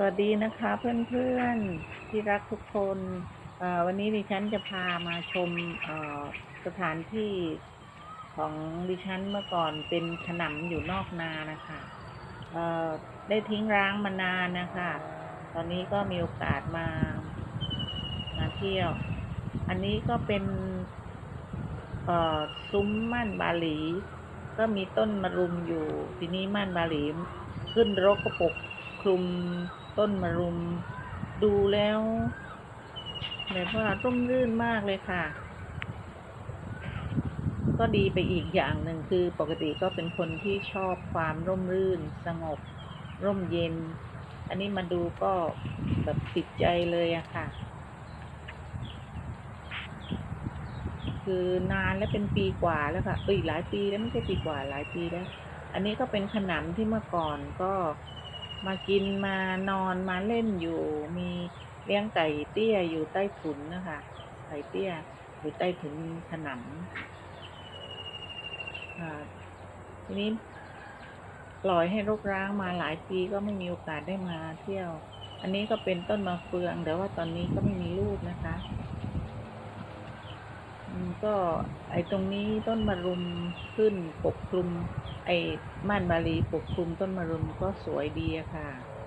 สวัสดีนะคะเพื่อนๆที่รักทุกคนอ่อวันนี้ดิฉันจะพามาชมสถานที่ของดิฉันเมื่อก่อนเป็นขนำอยู่นอกนานะคะเอ่อได้ทิ้งร้างมานานนะคะ ตอนนี้ก็มีโอกาสมามาเที่ยว อันนี้ก็เป็นเอ่อซุ้มม่านบาหลี ก็มีต้นมะรุมอยู่ ทีนี้ม่านบาหลีขึ้นรกกระปกคลุม ต้นมะรุม ดูแล้วแบบว่าร่มรื่นมากเลยค่ะ ก็ดีไปอีกอย่างหนึ่งคือปกติก็เป็นคนที่ชอบความร่มรื่น สงบ ร่มเย็น อันนี้มาดูก็แบบติดใจเลยอะค่ะ คือนานแล้วเป็นปีกว่าแล้วค่ะเอ้ยหลายปีแล้วไม่ใช่ปีกว่าหลายปีแล้ว อันนี้ก็เป็นขนำที่เมื่อก่อนก็ มากินมานอนมาเล่นอยู่มีเลี้ยงไก่เตี้ยอยู่ใต้ถุนนะคะไก่เตี้ยอยู่ใต้ถุนขนำทีนี้ปล่อยให้รกร้างมาหลายปีก็ไม่มีโอกาสได้มาเที่ยว อันนี้ก็เป็นต้นมะเฟืองแต่ว่าตอนนี้ก็ไม่มีลูกนะคะ ก็ ไอ้ตรงนี้ต้นมะรุมขึ้นปกคลุม ไอ้ม่านมาลีปกคลุมต้นมะรุมก็สวยดีอะค่ะ